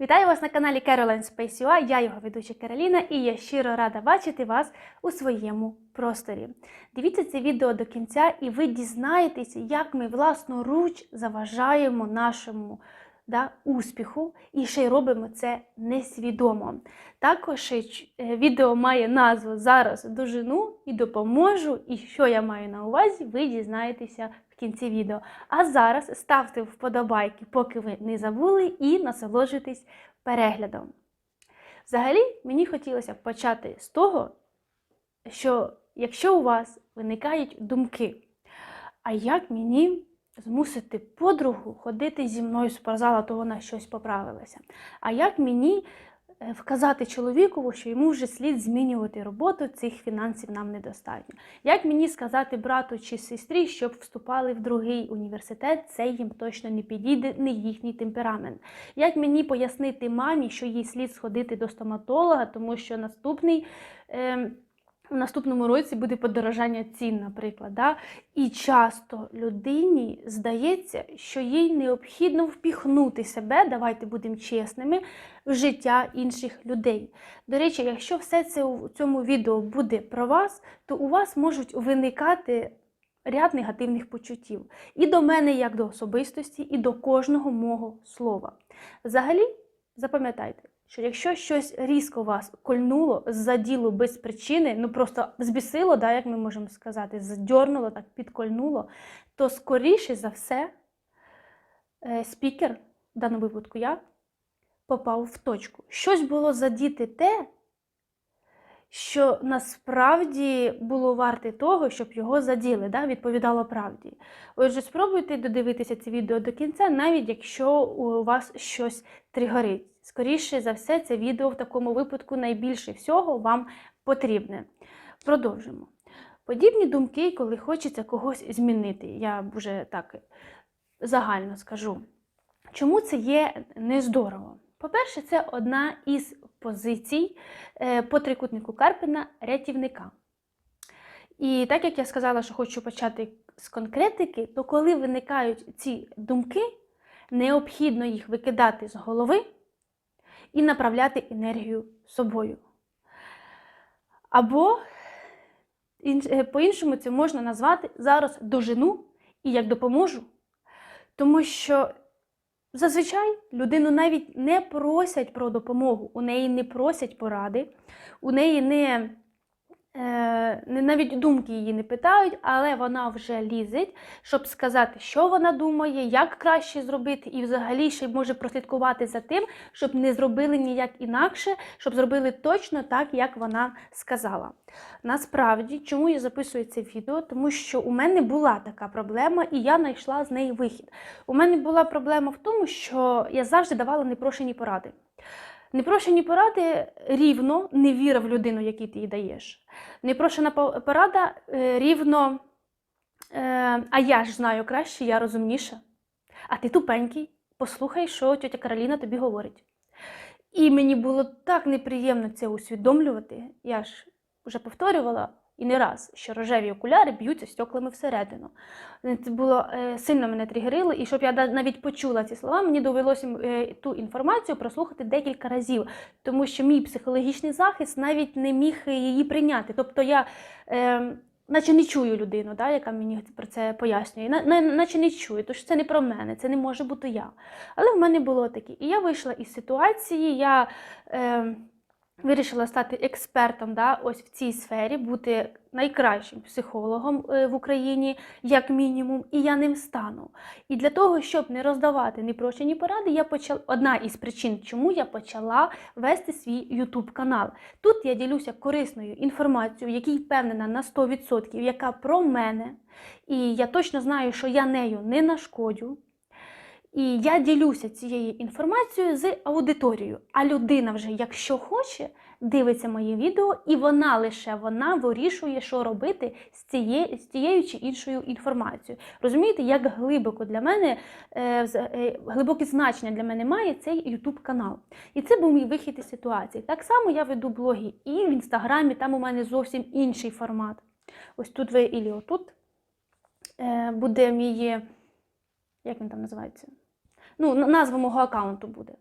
Вітаю вас на каналі Caroline Space UA, я його ведуча Кароліна, і я щиро рада бачити вас у своєму просторі. Дивіться це відео до кінця, і ви дізнаєтеся, як ми власноруч заважаємо нашому да, успіху і ще й робимо це несвідомо. Також е, е, відео має назву Зараз дожену і допоможу. І що я маю на увазі, ви дізнаєтеся кінці відео. А зараз ставте вподобайки, поки ви не забули, і насолоджуйтесь переглядом. Взагалі, мені хотілося б почати з того, що якщо у вас виникають думки, а як мені змусити подругу ходити зі мною в спортзал, а то вона щось поправилася? А як мені вказати чоловікову, що йому вже слід змінювати роботу, цих фінансів нам недостатньо? Як мені сказати брату чи сестрі, щоб вступали в другий університет, це їм точно не підійде, не їхній темперамент? Як мені пояснити мамі, що їй слід сходити до стоматолога, тому що наступний. Е, в наступному році буде подорожання цін, наприклад. Да? І часто людині здається, що їй необхідно впіхнути себе, давайте будемо чесними, в життя інших людей. До речі, якщо все це у цьому відео буде про вас, то у вас можуть виникати ряд негативних почуттів. І до мене, як до особистості, і до кожного мого слова. Взагалі, запам'ятайте, що якщо щось різко вас кольнуло з-за без причини, ну просто збісило, да, як ми можемо сказати, задьорнуло, так підкольнуло, то скоріше за все е, спікер, в даному випадку я, попав в точку. Щось було задіти те, що насправді було варте того, щоб його заділи, да, відповідало правді. Отже, спробуйте додивитися це відео до кінця, навіть якщо у вас щось тригорить. Скоріше за все, це відео в такому випадку найбільше всього вам потрібне. Продовжимо. Подібні думки, коли хочеться когось змінити. Я вже так загально скажу. Чому це є нездорово? По-перше, це одна із позицій е, по трикутнику Карпина рятівника. І так як я сказала, що хочу почати з конкретики, то коли виникають ці думки, необхідно їх викидати з голови і направляти енергію собою. Або е, по-іншому це можна назвати зараз дожену і як допоможу. Тому що зазвичай людину навіть не просять про допомогу, у неї не просять поради, у неї не навіть думки її не питають, але вона вже лізе, щоб сказати, що вона думає, як краще зробити, і взагалі ще може прослідкувати за тим, щоб не зробили ніяк інакше, щоб зробили точно так, як вона сказала. Насправді, чому я записую це відео? Тому що у мене була така проблема, і я знайшла з неї вихід. У мене була проблема в тому, що я завжди давала непрошені поради. Непрошені поради рівно не віра в людину, якій ти їй даєш. Непрошена порада е, рівно, е, а я ж знаю краще, я розумніша. А ти тупенький, послухай, що тетя Кароліна тобі говорить. І мені було так неприємно це усвідомлювати. Я ж вже повторювала і не раз, що рожеві окуляри б'ються стеклами всередину. Е, Це було е, сильно мене тригерило, і щоб я навіть почула ці слова, мені довелося е, ту інформацію прослухати декілька разів, тому що мій психологічний захист навіть не міг її прийняти. Тобто я. Е, Наче не чую людину, да, яка мені про це пояснює, на, на- наче не чую, тому що це не про мене, це не може бути я. Але в мене було таке. І я вийшла із ситуації, я е, вирішила стати експертом да, ось в цій сфері, бути найкращим психологом е, в Україні, як мінімум, і я ним стану. І для того, щоб не роздавати непрощені поради, я почала одна із причин, чому я почала вести свій YouTube канал. Тут я ділюся корисною інформацією, якій впевнена на 100%, яка про мене, і я точно знаю, що я нею не нашкодю. І я ділюся цією інформацією з аудиторією. А людина вже, якщо хоче, дивиться моє відео, і вона лише вона вирішує, що робити з цією, з тією чи іншою інформацією. Розумієте, як глибоко для мене е, е, глибоке значення для мене має цей YouTube канал. І це був мій вихід із ситуації. Так само я веду блоги і в інстаграмі, там у мене зовсім інший формат. Ось тут ви і отут е, буде мій, як він там називається? Ну, назва мого аккаунту буде.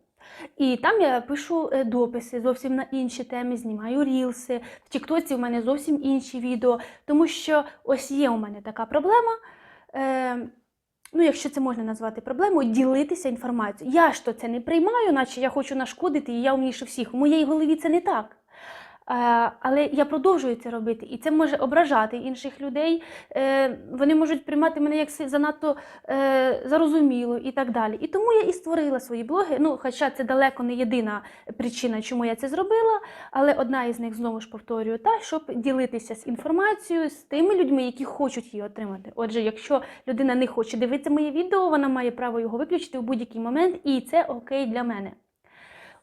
І там я пишу е, дописи зовсім на інші теми, знімаю рілси. В Тіктоці в мене зовсім інші відео, тому що ось є у мене така проблема. Е, ну, якщо це можна назвати проблемою, ділитися інформацією. Я ж то це не приймаю, наче я хочу нашкодити, і я умніше всіх. У моїй голові це не так. Е, Але я продовжую це робити, і це може ображати інших людей. Е, Вони можуть приймати мене як занадто е, зарозуміло і так далі. І тому я і створила свої блоги. Ну, хоча це далеко не єдина причина, чому я це зробила, але одна із них знову ж повторюю, та щоб ділитися з інформацією з тими людьми, які хочуть її отримати. Отже, якщо людина не хоче дивитися моє відео, вона має право його виключити в будь-який момент, і це окей для мене.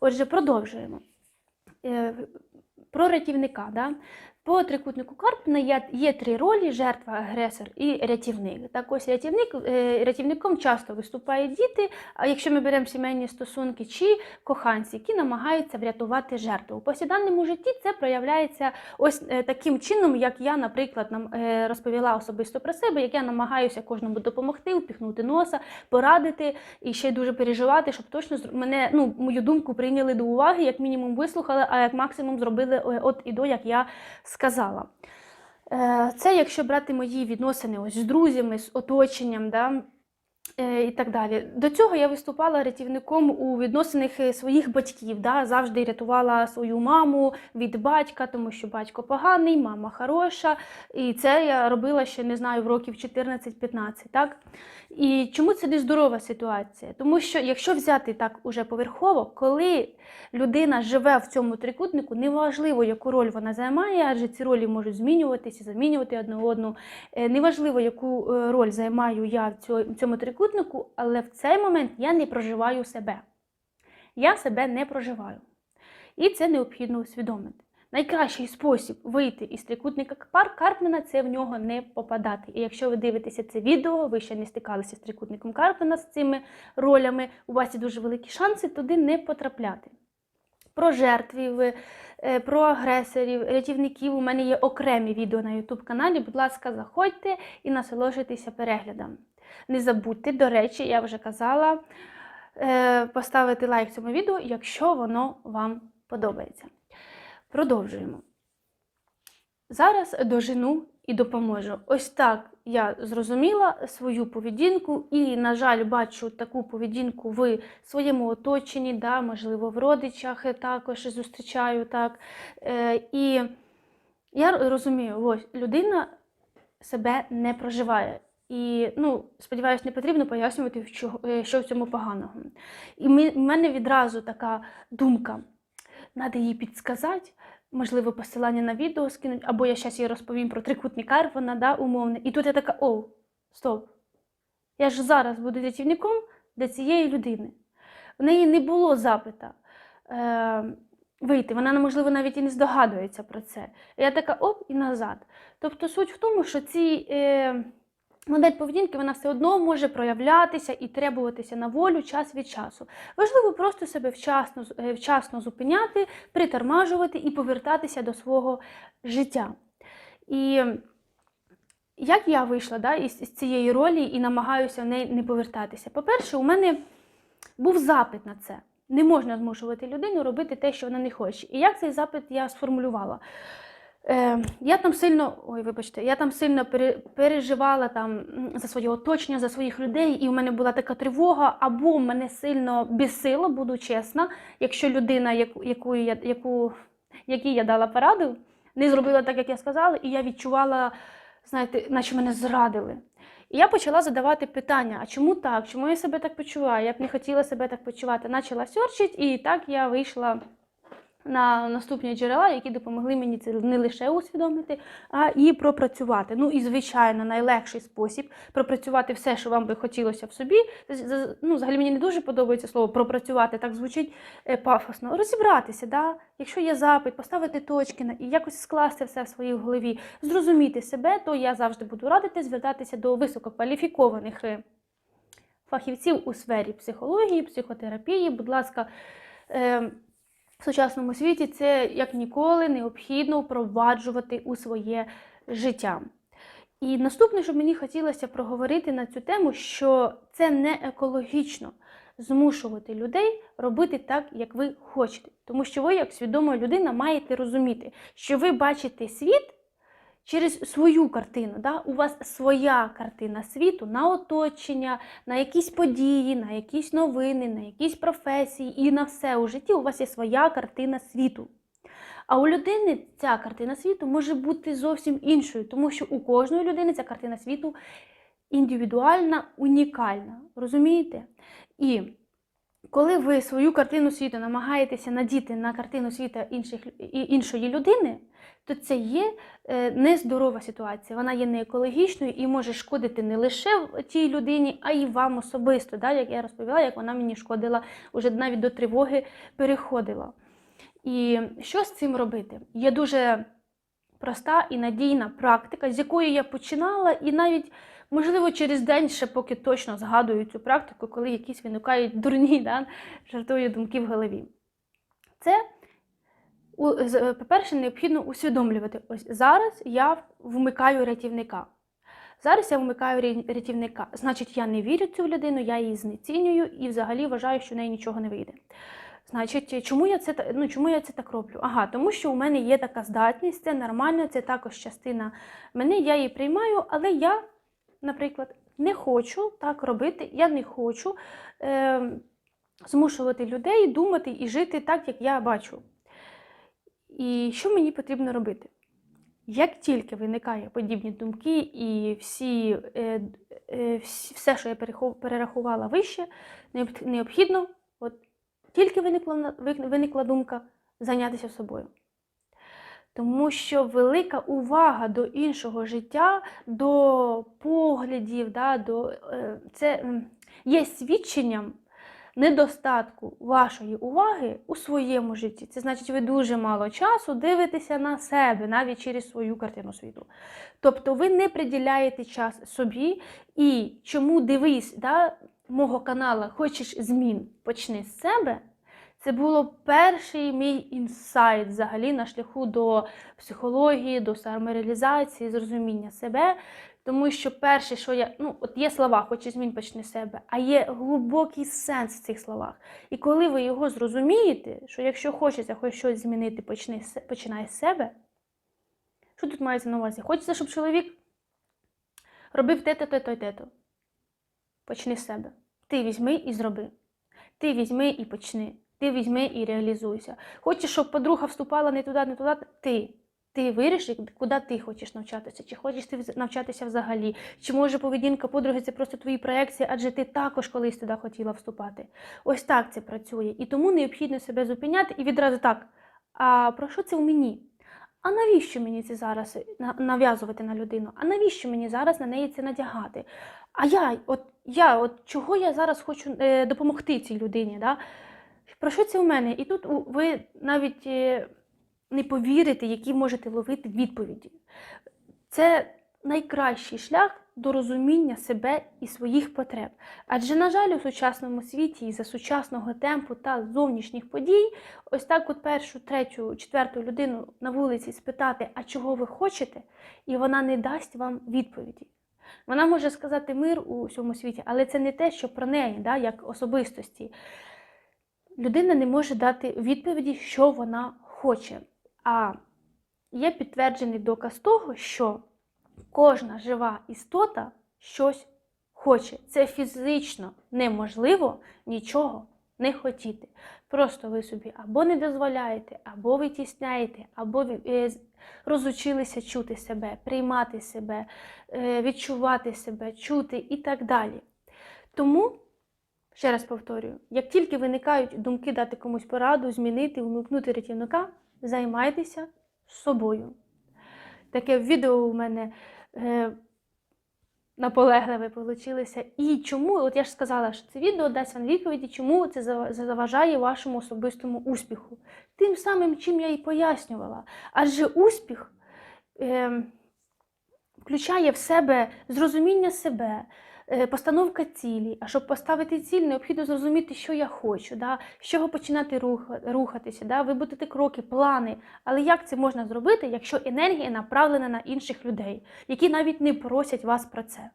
Отже, продовжуємо. Про рятівника. Да? По трикутнику Карпіна є, три ролі: жертва, агресор і рятівник. Так ось рятівник, е, рятівником часто виступають діти, а якщо ми беремо сімейні стосунки чи коханці, які намагаються врятувати жертву. У повсякденному житті це проявляється ось е, таким чином, як я, наприклад, нам е, розповіла особисто про себе, як я намагаюся кожному допомогти, впіхнути носа, порадити і ще дуже переживати, щоб точно мене, ну, мою думку прийняли до уваги, як мінімум вислухали, а як максимум зробили от і до, як я сказала. Е, Це якщо брати мої відносини ось з друзями, з оточенням, да, і так далі. До цього я виступала рятівником у відносинах е, своїх батьків. Да, завжди рятувала свою маму від батька, тому що батько поганий, мама хороша. І це я робила ще не знаю в років 14-15. Так? І чому це нездорова ситуація? Тому що якщо взяти так уже поверхово, коли людина живе в цьому трикутнику, неважливо, яку роль вона займає, адже ці ролі можуть змінюватися, замінювати одне одну. Е, Неважливо, яку е, роль займаю я в цьому трикутнику, але в цей момент я не проживаю себе. Я себе не проживаю. І це необхідно усвідомити. Найкращий спосіб вийти із трикутника Кар- Карпмана це в нього не попадати. І якщо ви дивитеся це відео, ви ще не стикалися з трикутником Карпмана з цими ролями, у вас є дуже великі шанси туди не потрапляти. Про жертвів, е, про агресорів, рятівників у мене є окремі відео на YouTube каналі. Будь ласка, заходьте і насолоджуйтеся переглядом. Не забудьте, до речі, я вже казала, е, поставити лайк цьому відео, якщо воно вам подобається. Продовжуємо. Зараз дожену і допоможу. Ось так я зрозуміла свою поведінку, і, на жаль, бачу таку поведінку в своєму оточенні, да, можливо, в родичах також зустрічаю так. Е, і я розумію, ось людина себе не проживає. І ну, сподіваюся, не потрібно пояснювати, що, е, в цьому поганого. І в мене відразу така думка: треба їй підсказати, можливо, посилання на відео скинуть, або я зараз їй розповім про трикутник Карпана, да, умовне. І тут я така: о, стоп! Я ж зараз буду рятівником для цієї людини. В неї не було запита е, вийти. Вона, можливо, навіть і не здогадується про це. Я така оп, і назад. Тобто суть в тому, що ці. Е, Модель поведінки вона все одно може проявлятися і требуватися на волю час від часу. Важливо просто себе вчасно, е, вчасно зупиняти, притормажувати і повертатися до свого життя. І як я вийшла да, із, цієї ролі і намагаюся в неї не повертатися? По-перше, у мене був запит на це. Не можна змушувати людину робити те, що вона не хоче. І як цей запит я сформулювала? Е, я там сильно, ой, вибачте, я там сильно пере- переживала там за своє оточення, за своїх людей, і у мене була така тривога, або мене сильно бісило, буду чесна, якщо людина, яку, яку я, яку, якій я дала пораду, не зробила так, як я сказала, і я відчувала, знаєте, наче мене зрадили. І я почала задавати питання: а чому так? Чому я себе так почуваю? Я б не хотіла себе так почувати. Почала сьорчити, і так я вийшла на наступні джерела, які допомогли мені це не лише усвідомити, а і пропрацювати. Ну і звичайно, найлегший спосіб пропрацювати все, що вам би хотілося в собі. Ну, взагалі мені не дуже подобається слово пропрацювати, так звучить е, пафосно. Розібратися, да? якщо є запит, поставити точки і якось скласти все в своїй голові, зрозуміти себе, то я завжди буду радити звертатися до висококваліфікованих е, фахівців у сфері психології, психотерапії. Будь ласка. В сучасному світі це як ніколи необхідно впроваджувати у своє життя. І наступне, що мені хотілося проговорити на цю тему, що це не екологічно змушувати людей робити так, як ви хочете. Тому що ви, як свідома людина, маєте розуміти, що ви бачите світ через свою картину. Да? У вас своя картина світу на оточення, на якісь події, на якісь новини, на якісь професії і на все у житті у вас є своя картина світу. А у людини ця картина світу може бути зовсім іншою, тому що у кожної людини ця картина світу індивідуальна, унікальна. Розумієте? І коли ви свою картину світу намагаєтеся надіти на картину світу інших, іншої людини, то це є е, нездорова ситуація. Вона є не екологічною і може шкодити не лише тій людині, а й вам особисто. Да? Як я розповіла, як вона мені шкодила, уже навіть до тривоги переходила. І що з цим робити? Є дуже проста і надійна практика, з якої я починала, і навіть, можливо, через день ще поки точно згадую цю практику, коли якісь виникають дурні, да, жартові думки в голові. Це, по-перше, необхідно усвідомлювати. Ось зараз я вмикаю рятівника. Зараз я вмикаю рятівника. Значить, я не вірю цю людину, я її знецінюю і взагалі вважаю, що в неї нічого не вийде. Значить, чому я це ну, чому я це так роблю? Ага, тому що у мене є така здатність, це нормально, це також частина мене, я її приймаю, але я, наприклад, не хочу так робити, я не хочу е, змушувати людей думати і жити так, як я бачу. І що мені потрібно робити? Як тільки виникає подібні думки і всі, е, е, все, що я перерахувала вище, необхідно, от тільки виникла, виникла думка зайнятися собою. Тому що велика увага до іншого життя, до поглядів, да, до, е, це є свідченням недостатку вашої уваги у своєму житті. Це значить, ви дуже мало часу дивитеся на себе, навіть через свою картину світу. Тобто ви не приділяєте час собі і чому дивись да, мого канала Хочеш змін, почни з себе. Це було перший мій інсайт взагалі на шляху до психології, до самореалізації, зрозуміння себе. Тому що перше, що я, ну, от є слова, хоче змін почни з себе, а є глибокий сенс в цих словах. І коли ви його зрозумієте, що якщо хочеться хоч щось змінити, почни, починай з себе. Що тут мається на увазі? Хочеться, щоб чоловік робив те-то, те-то і те-то. Почни з себе. Ти візьми і зроби. Ти візьми і почни. Ти візьми і реалізуйся. Хочеш, щоб подруга вступала не туди, не туди, ти. Ти вирішиш, куди ти хочеш навчатися, чи хочеш ти навчатися взагалі, чи може поведінка подруги це просто твої проекції, адже ти також колись туди хотіла вступати. Ось так це працює. І тому необхідно себе зупиняти і відразу так. А про що це в мені? А навіщо мені це зараз нав'язувати на людину? А навіщо мені зараз на неї це надягати? А я, от я, от чого я зараз хочу е, допомогти цій людині? Да? Про що це у мене? І тут ви навіть е, не повірите, які можете ловити відповіді. Це найкращий шлях до розуміння себе і своїх потреб. Адже, на жаль, у сучасному світі із-за сучасного темпу та зовнішніх подій, ось так от першу, третю, четверту людину на вулиці спитати, а чого ви хочете, і вона не дасть вам відповіді. Вона може сказати мир у всьому світі, але це не те, що про неї, да, як особистості. Людина не може дати відповіді, що вона хоче. А є підтверджений доказ того, що кожна жива істота щось хоче. Це фізично неможливо нічого не хотіти. Просто ви собі або не дозволяєте, або ви тісняєте, або е, розучилися чути себе, приймати себе, е, відчувати себе, чути і так далі. Тому, ще раз повторюю, як тільки виникають думки дати комусь пораду, змінити, вмикнути рятівника, займайтеся собою. Таке відео у мене е, наполегливе вийшло. І чому, от я ж сказала, що це відео дасть вам відповіді, чому це заважає вашому особистому успіху. Тим самим, чим я і пояснювала. Адже успіх е, включає в себе зрозуміння себе, постановка цілі. А щоб поставити ціль, необхідно зрозуміти, що я хочу, да? з чого починати рухатися, да? вибудити кроки, плани. Але як це можна зробити, якщо енергія направлена на інших людей, які навіть не просять вас про це?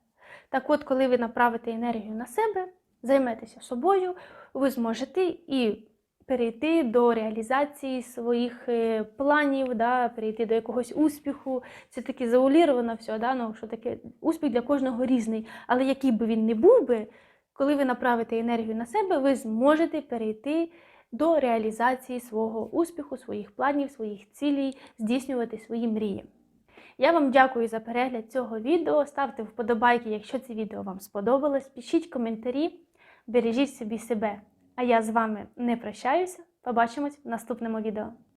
Так от, коли ви направите енергію на себе, займетеся собою, ви зможете і перейти до реалізації своїх е, планів, да, перейти до якогось успіху. Це таке зауліровано все, да, ну, що таке успіх для кожного різний. Але який би він не був би, коли ви направите енергію на себе, ви зможете перейти до реалізації свого успіху, своїх планів, своїх цілей, здійснювати свої мрії. Я вам дякую за перегляд цього відео. Ставте вподобайки, якщо це відео вам сподобалось. Пишіть коментарі, бережіть собі себе. А я з вами не прощаюся. Побачимось в наступному відео.